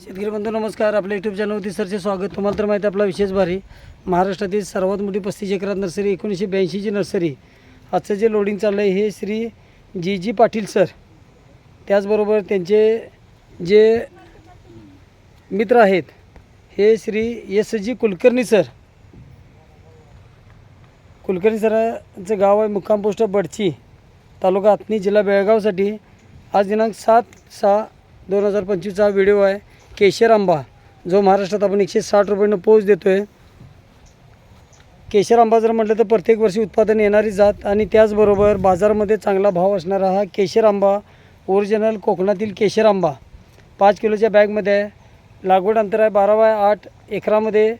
शेतकरी बंधू नमस्कार. आपल्या युट्यूब चॅनलवरती सरचे स्वागत. तुम्हाला तर माहिती आहे आपला विशेष भारी महाराष्ट्रातील सर्वात मोठी पस्तीस एकरात नर्सरी एकोणीसशे ब्याऐंशीची नर्सरी. आजचं जे लोडिंग चाललं आहे हे Shri G G Patil sir त्याचबरोबर त्यांचे जे मित्र आहेत हे Shri S G Kulkarni sir Kulkarni सरांचं गाव आहे मुक्काम पोस्ट बडची तालुका आत्नी जिल्हा बेळगावसाठी. आज दिनांक सात सहा दोन हजार पंचवीसचा हा व्हिडिओ आहे. केशर आंबा जो महाराष्ट्रात आपण एकशे साठ रुपयानं पोच देतो आहे केशर आंबा जर म्हटलं तर प्रत्येक वर्षी उत्पादन येणारी जात आणि त्याचबरोबर बाजारामध्ये चांगला भाव असणारा हा केशर आंबा ओरिजिनल कोकणातील केशर आंबा. पाच किलोच्या बॅगमध्ये आहे लागवड अंतर आहे बारा बाय आठ एकरामध्ये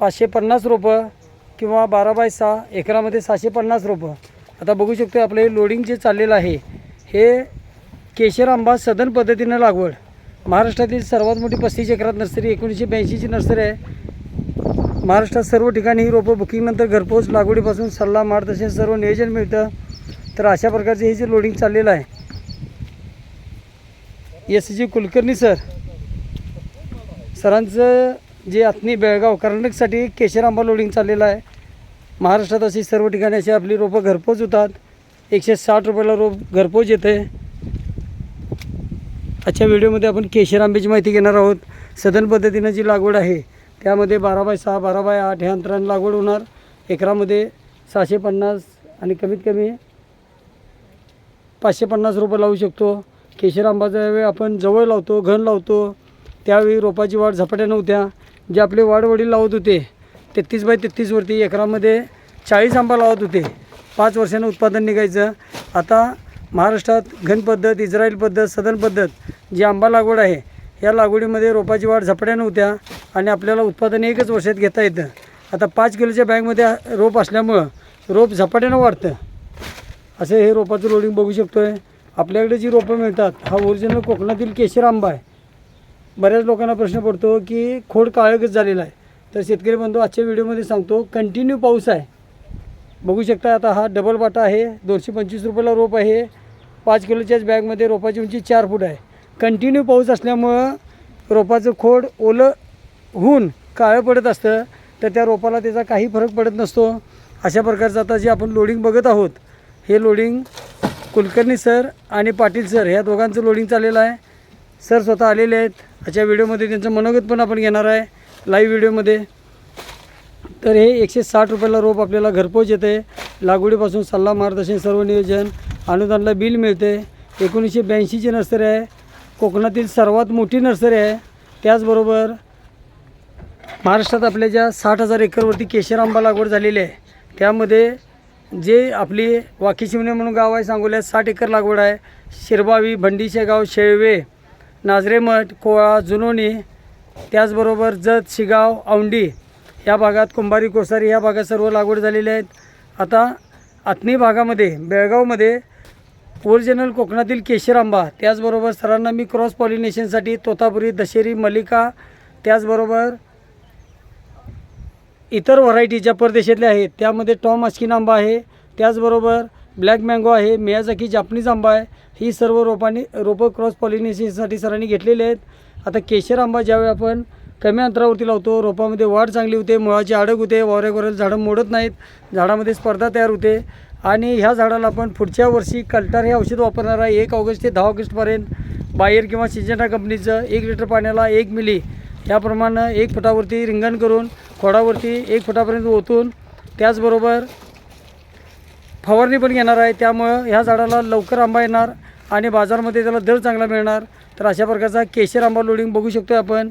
पाचशे पन्नास रोपं किंवा बारा बाय सहा एकरामध्ये सहाशे पन्नास रोपं. आता बघू शकतो आपलं हे लोडिंग जे चाललेलं आहे हे केशर आंबा सदन पद्धतीनं लागवड. महाराष्ट्रातील सर्वात मोठी पस्तीस एकरात नर्सरी एकोणीसशे ब्याऐंशीची नर्सरी आहे. महाराष्ट्रात सर्व ठिकाणी ही रोपं बुकिंगनंतर घरपोच लागवडीपासून सल्ला मार्गदर्शन सर्व नियोजन मिळतं. तर अशा प्रकारचे हे जे लोडिंग चाललेलं आहे. एस जी कुलकर्णी सर सरांचं जे आत्नी बेळगाव कर्नाटकसाठी केशर आंबा लोडिंग चाललेलं आहे. महाराष्ट्रात अशी सर्व ठिकाणी अशी आपली रोपं घरपोच होतात. एकशे साठ रुपयाला रोप घरपोच येते. आजच्या व्हिडिओमध्ये आपण केशर आंब्याची माहिती घेणार आहोत. सदन पद्धतीनं जी लागवड आहे त्यामध्ये बारा बाय सहा बारा बाय आठ ह्या अंतराने लागवड होणार. एकरामध्ये सहाशे पन्नास आणि कमीत कमी पाचशे पन्नास रुपये लावू शकतो. केशर आंबाचा वेळ आपण जवळ लावतो घन लावतो त्यावेळी रोपाची वाढ झपाट्यानं होत्या. जे आपले वाढवडील लावत होते तेहतीस बाय तेहतीसवरती एकरामध्ये चाळीस आंबा लावत होते. पाच वर्षानं उत्पादन निघायचं. आता महाराष्ट्रात घन पद्धत इस्रायल पद्धत सदन पद्धत जी आंबा लागवड आहे या लागवडीमध्ये रोपाची वाढ झपाट्यानं होत्या आणि आपल्याला उत्पादन एकच वर्षात घेता येतं. आता पाच किलोच्या बॅगमध्ये रोप असल्यामुळं रोप झपाट्यानं वाढतं. असं हे रोपाचं लोडिंग बघू शकतो आहे आपल्याकडे जी रोपं मिळतात हा ओरिजिनल कोकणातील केशर आंबा आहे. बऱ्याच लोकांना प्रश्न पडतो की खोड काळगच झालेला आहे. तर शेतकरी बंधू आजच्या व्हिडिओमध्ये सांगतो कंटिन्यू पाऊस आहे. बघू शकता आता हा डबल बाटा आहे दोनशे पंचवीस रुपयाला रोप आहे. पाच किलोच्याच बॅगमध्ये रोपाची उंची चार फूट आहे. कंटिन्यू पाऊस असल्यामुळं रोपाचं खोड ओलं होऊन काळं पडत असतं. तर त्या रोपाला त्याचा काही फरक पडत नसतो. अशा प्रकारचं आता जे आपण लोडिंग बघत आहोत हे लोडिंग कुलकर्णी सर आणि पाटील सर ह्या दोघांचं लोडिंग चाललेलं आहे. सर स्वतः आलेले आहेत. अशा व्हिडिओमध्ये त्यांचं मनोगत पण आपण घेणार आहे. लाईव्ह व्हिडिओमध्ये तर हे एकशे साठ रुपयाला रोप आपल्याला घरपोच येते. लागवडीपासून सल्ला मार्गदर्शन सर्व नियोजन. अनुदानला बिल मिळते. एकोणीसशे ब्याऐंशीची नर्सरी आहे. कोकणातील सर्वात मोठी नर्सरी आहे. त्याचबरोबर महाराष्ट्रात आपल्या ज्या साठ हजार एकरवरती केशर आंबा लागवड झालेली आहे. त्यामध्ये जे आपली वाकीशिवणे म्हणून गाव आहे सांगोल्यात साठ एकर लागवड आहे. शिरबावी भंडीशेगाव शेळवे नाझरेमठ कोळा जुनोनी त्याचबरोबर जत शिगाव औंडी या भागात कुंभारी कोसारी या भागात सर्व लागवड झालेल्या आहेत. आता आत्नी भागामध्ये बेळगावमध्ये ओरिजिनल कोकणातील केशर आंबा त्याचबरोबर सरांना मी क्रॉस पॉलिनेशनसाठी तोतापुरी दशेरी मलिका त्याचबरोबर इतर व्हरायटी ज्या परदेशातल्या आहेत. त्यामध्ये टॉम अस्किन आंबा आहे त्याचबरोबर ब्लॅक मँगो आहे मियाजाकी जापनीज आंबा आहे. ही सर्व रोपांनी रोपं क्रॉस पॉलिनेशनसाठी सरांनी घेतलेले आहेत. आता केशर आंबा ज्यावेळी आपण कमी अंतरावरती लावतो रोपामध्ये वाढ चांगली होते मुळाची आडग होते वावऱ्या झाडं मोडत नाहीत झाडामध्ये स्पर्धा तयार होते. आणि ह्या झाडाला आपण पुढच्या वर्षी कल्टार हे औषध वापरणार आहे. एक ऑगस्ट ते दहा ऑगस्टपर्यंत बाहेर किंवा सिंजंटा कंपनीचं एक लिटर पाण्याला एक मिली याप्रमाणे एक फुटावरती रिंगण करून खोडावरती एक फुटापर्यंत ओतून त्याचबरोबर फवारणी पण घेणार आहे. त्यामुळं ह्या झाडाला लवकर आंबा येणार आणि बाजारामध्ये त्याला दर चांगला मिळणार. तर अशा प्रकारचा केशर आंबा लोडिंग बघू शकतो आपण.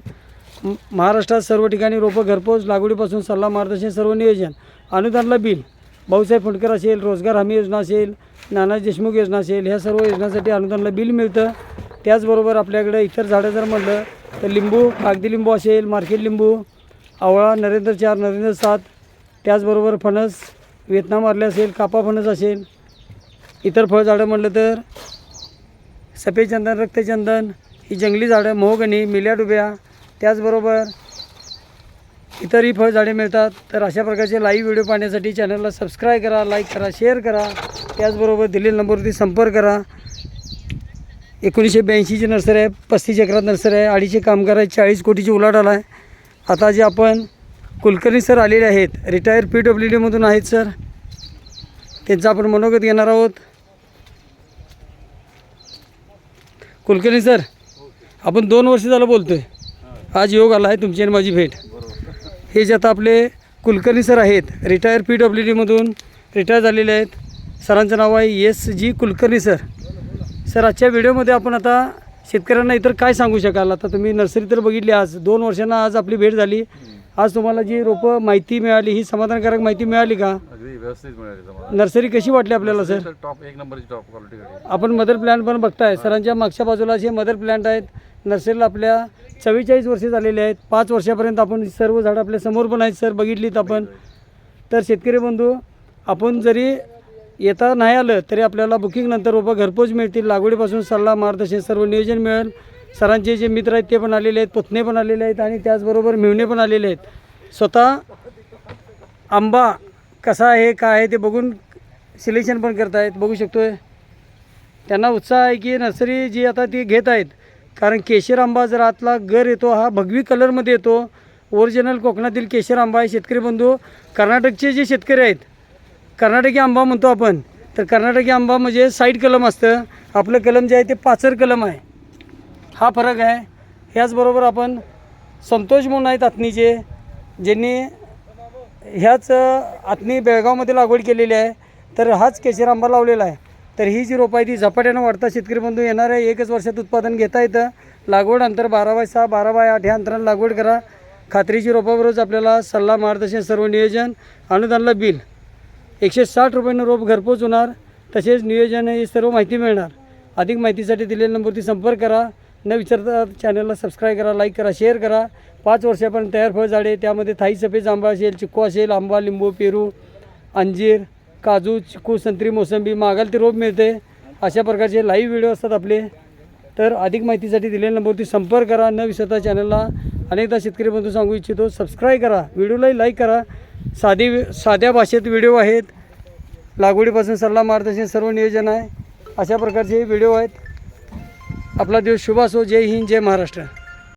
महाराष्ट्रात सर्व ठिकाणी रोपं घरपोच लागवडीपासून सल्ला मार्गदर्शन सर्व नियोजन. अनुदानला बिल. भाऊसाहेब फुंडकर असेल रोजगार हमी योजना असेल नानाजी देशमुख योजना असेल ह्या सर्व योजनांसाठी अनुदानला बिल मिळतं. त्याचबरोबर आपल्याकडे इतर झाडं जर म्हटलं तर लिंबू कागदी लिंबू असेल मार्केट लिंबू आवळा नरेंद्र चार नरेंद्र सात त्याचबरोबर फणस वेतना मारले असेल कापा फणस असेल इतर फळझाडं म्हटलं तर सफेद चंदन रक्तचंदन ही जंगली झाडं मोहगणी मिल्या डुब्या त्याचबरोबर इतरही फळझाडे मिळतात. तर अशा प्रकारचे लाईव्ह व्हिडिओ पाहण्यासाठी चॅनलला सबस्क्राईब करा लाईक करा शेअर करा. त्याचबरोबर दिलेल्या नंबरवरती संपर्क करा. एकोणीसशे ब्याऐंशीची नर्सरी आहे पस्तीस एकरात नर्सरी आहे अडीचशे कामगार आहे चाळीस कोटीची उलाढाल आहे. आता जे आपण कुलकर्णी सर आलेले आहेत रिटायर पी डब्ल्यू डीमधून आहेत सर. त्यांचा आपण मनोगत घेणार आहोत. कुलकर्णी सर आपण दोन वर्ष झालं बोलतो आहे आज योग आला आहे तुमची आणि माझी भेट. हे जे आता आपले कुलकर्णी सर आहेत रिटायर पी डब्ल्यू डीमधून रिटायर झालेले आहेत. सरांचं नाव आहे S G Kulkarni sir. Sir आजच्या व्हिडिओमध्ये आपण आता शेतकऱ्यांना इतर काय सांगू शकाल? आता तुम्ही नर्सरी तर बघितली आज दोन वर्षांना आज आपली भेट झाली. आज तुम्हाला जी रोपं माहिती मिळाली ही समाधानकारक माहिती मिळाली का? नर्सरी कशी वाटली आपल्याला सर? टॉप एक नंबरची टॉप क्वालिटी आपण मदर प्लॅन्ट पण बघताय. सरांच्या मागच्या बाजूला जे मदर प्लॅन्ट आहेत नर्सरीला आपल्या चव्वेचाळीस वर्षे झालेले आहेत. पाच वर्षापर्यंत आपण सर्व झाडं आपल्यासमोर पण आहेत सर बघितलीत आपण. तर शेतकरी बंधू आपण जरी येता नाही आलं तरी आपल्याला बुकिंगनंतर रोपं घरपोच मिळतील. लागवडीपासून सल्ला मार्गदर्शन सर्व नियोजन मिळेल. सरांचे जे मित्र आहेत ते पण आलेले आहेत पुतणे पण आलेले आहेत आणि त्याचबरोबर मिळणे पण आलेले आहेत. स्वतः आंबा कसा आहे काय आहे ते बघून सिलेक्शन पण करतायत. बघू शकतोय. त्यांना उत्साह आहे की नर्सरी जी आता ती घेत आहेत कारण केशर आंबा जर आतला गर येतो हा भगवी कलरमध्ये येतो. ओरिजिनल कोकणातील केशर आंबा आहे शेतकरी बंधू. कर्नाटकचे जे शेतकरी आहेत कर्नाटकी आंबा म्हणतो आपण तर कर्नाटकी आंबा म्हणजे साईड कलम असतं. आपलं कलम जे आहे ते पाचर कलम आहे. हा फरक आहे. ह्याचबरोबर आपण संतोष म्हणून आहेत आत्नीचे ज्यांनी ह्याच आत्नी बेळगावमध्ये लागवड केलेली आहे. तर हाच केशर आंबा लावलेला आहे. तर ही जी रोपं आहे ती झपाट्यानं वाढतात शेतकरी बंधू येणार आहे. एकच वर्षात उत्पादन घेता येतं. लागवड अंतर बारा बाय सहा बारा बाय आठ ह्या अंतरानं लागवड करा. खात्रीची रोपाबरोबरच आपल्याला सल्ला मार्गदर्शन सर्व नियोजन अनुदानला बिल. एकशे साठ रुपयानं रोप घरपोच होणार. तसेच नियोजन ही सर्व माहिती मिळणार. अधिक माहितीसाठी दिलेल्या नंबरवरती संपर्क करा. न विचारता चॅनलला सबस्क्राईब करा लाईक करा शेअर करा. पाच वर्षापर्यंत तयार फळ झाडे त्यामध्ये थाई सफेद आंबा असेल चिक्कू असेल आंबा लिंबू पेरू अंजीर काजू चिकू संत्री मोसंबी मागाल ते रोप मिळते. अशा प्रकारचे लाईव्ह व्हिडिओ असतात आपले. तर अधिक माहितीसाठी दिलेल्या नंबरवरती संपर्क करा. न विसरता चॅनलला अनेकदा शेतकरी बंधू सांगू इच्छितो सबस्क्राईब करा. व्हिडिओलाही लाईक करा. साधी साध्या भाषेत व्हिडिओ आहेत. लागवडीपासून सल्ला मार्गदर्शन सर्व नियोजन आहे. अशा प्रकारचे व्हिडिओ आहेत. आपला दिवस शुभ असो. जय हिंद जय महाराष्ट्र.